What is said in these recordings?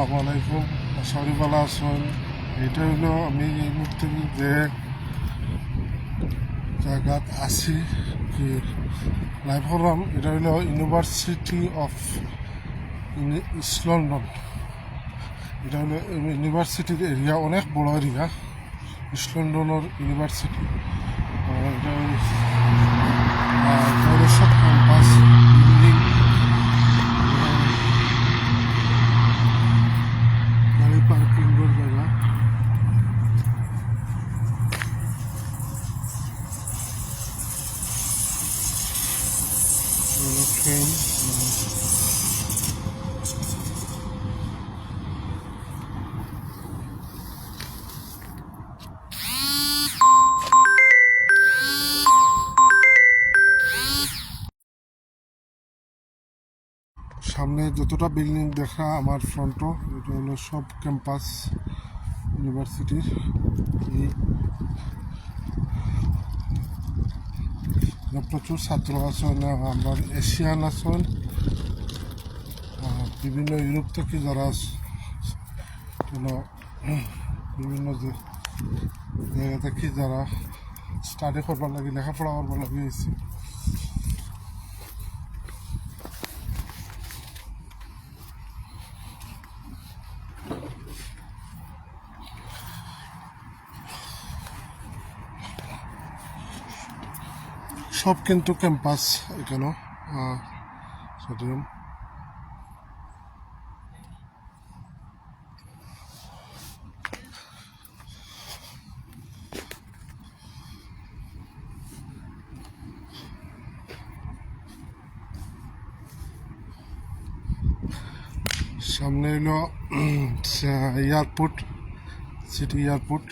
আসসালামু আলাইকুম। ভালো আছেন এটা হলো আমি এই মুহূর্তে যে জায়গাত আছি কি লাইভ করলাম এটা হলো ইউনিভার্সিটি অফ ইস্ট লন্ডন এটা হলো ইউনিভার্সিটির এরিয়া অনেক বড় এরিয়া ইস্ট লন্ডনের ইউনিভার্সিটি এটা সামনে যতটা বিল্ডিং দেখা আমার ফ্রন্টও এটা হলো সব ক্যাম্পাস ইউনিভার্সিটির এই এখানে প্রচুর ছাত্র আসন আমার এশিয়ান আসন বিভিন্ন ইউরোপ থেকে যারা বিভিন্ন জায়গা থেকে যারা স্টাডি করবার লাগে, লেখাপড়া করবার লাগে সব কিন্তু ক্যাম্পাস এখানে স্টেডিয়াম সামনে হলো এয়ারপোর্ট সিটি এয়ারপোর্ট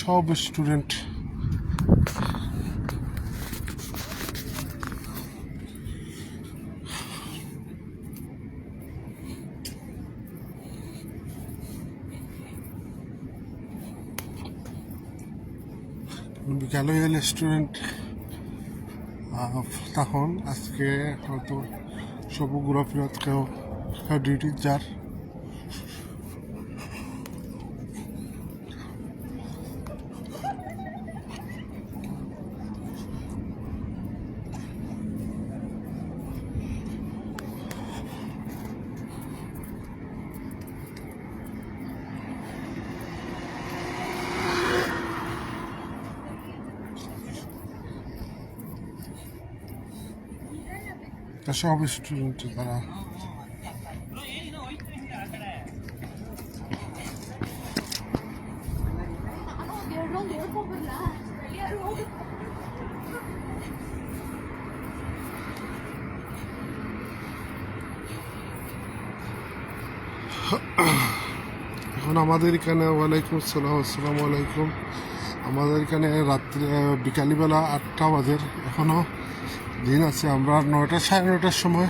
সব স্টুডেন্ট বিকালে গেলে স্টুডেন্ট তখন আজকে হয়তো সবু ঘোরাফেরাত কেউ কেউ ডিউটি যার। তা সব স্টুডেন্ট তারা. এখন আমাদের এখানে, ওয়ালাইকুম আসসালাম, আসসালামু আলাইকুম আমাদের এখানে রাত্রে বিকালবেলা আটটা বাজের এখনও দিন আছে আমরা নয়টা সাড়ে নয়টার সময়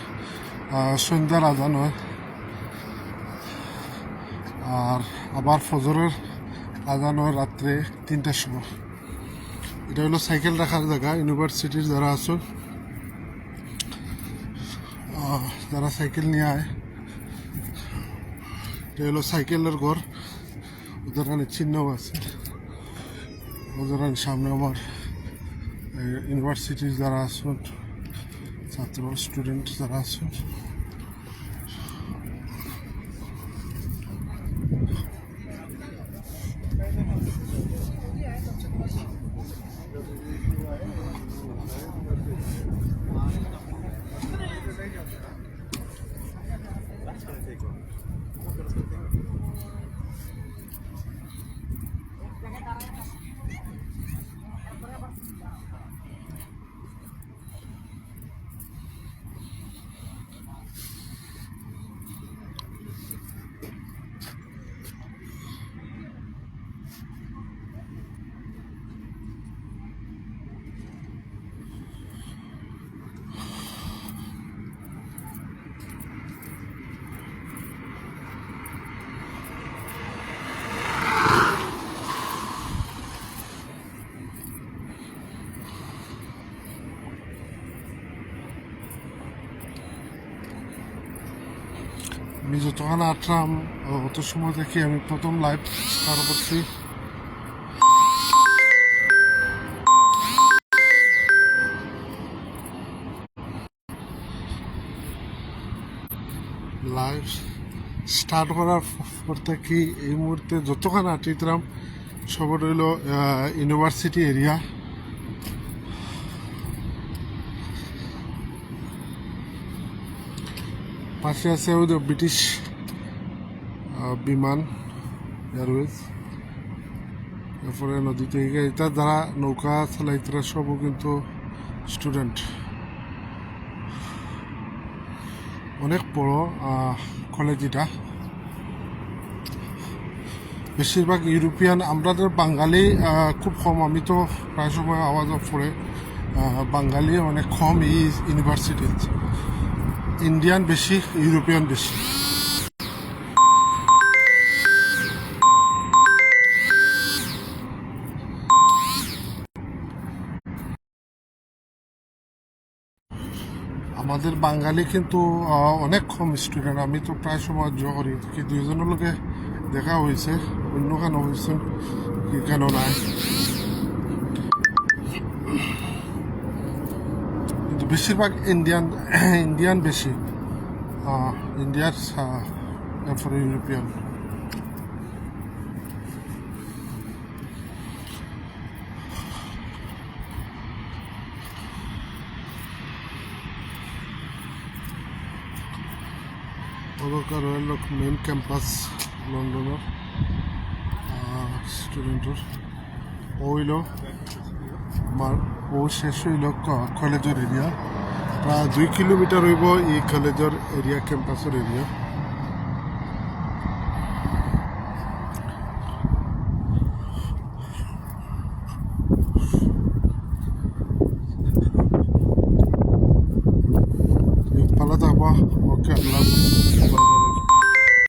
সন্ধ্যার আজান হয় আর আবার ফজরের আজান হয় রাত্রে তিনটার সময়। এটা হলো সাইকেল রাখার জায়গা ইউনিভার্সিটির যারা আহ, যারা সাইকেল নিয়ে আয় এটা হলো সাইকেলের ঘর। ওদের চিহ্নও আছে। ওদের সামনে আমার ইউনিভার্সিটির যারা আসুন ছাত্র স্টুডেন্ট যারা আসুন আমি যতক্ষণ আটলাম অত সময় থেকে আমি প্রথম লাইভ স্টার্ট করছি। লাইভ স্টার্ট করার পর থেকে এই মুহূর্তে যতক্ষণ আটিতাম সব রইল ইউনিভার্সিটি এরিয়া পাশে আছে ওই ব্রিটিশ বিমান এয়ারওয়েজ এরপরে নদীতে এটা যারা নৌকা চালাইতরা সবও কিন্তু স্টুডেন্ট অনেক বড় কলেজ এটা। বেশিরভাগ ইউরোপিয়ান আমাদের বাঙালি খুব কম। আমি তো প্রায় সময় আওয়াজ পড়ে বাঙালি অনেক কম এই ইউনিভার্সিটিতে ইন্ডিয়ান বেশি ইউরোপিয়ান বেশি। আমাদের বাঙালি কিন্তু অনেক কম স্টুডেন্ট আমি তো প্রায় সময় জয় করি। কি দুইজনের লোকে দেখা হয়েছে, অন্য কেন হয়েছে, কি কেন নাই। বেশিরভাগ ইন্ডিয়ান ইন্ডিয়ান বেশি আহ, ইন্ডিয়ার আহ, এরপরে ইউরোপিয়ান ওরকার রয়েল মেইন ক্যাম্পাস লন্ডনের স্টুডেন্টর ওইল আমার ও শেষ হইল কলেজের এরিয়া প্রায় দুই কিলোমিটার হইব এই কলেজের এরিয়া ক্যাম্পাসের এরিয়া